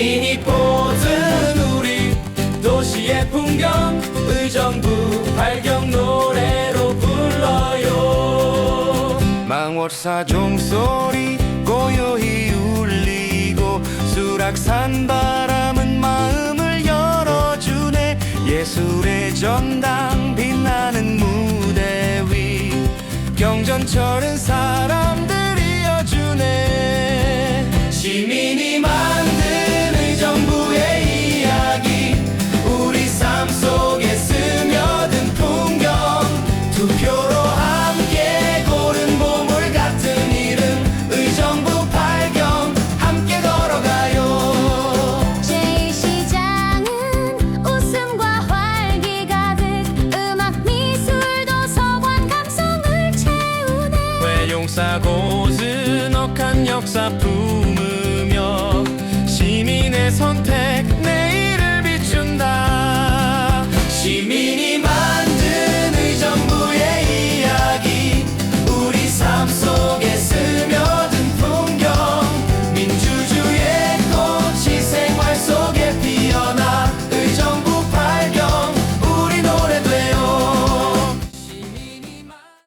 시민이 꽂은 우리 도시의 풍경 의정부 발경 노래로 불러요. 망월사 종소리 고요히 울리고 수락산 바람은 마음을 열어주네. 예술의 전당 빛나는 무대 위 경전철은 사람 용사 고즈넉한 역사 품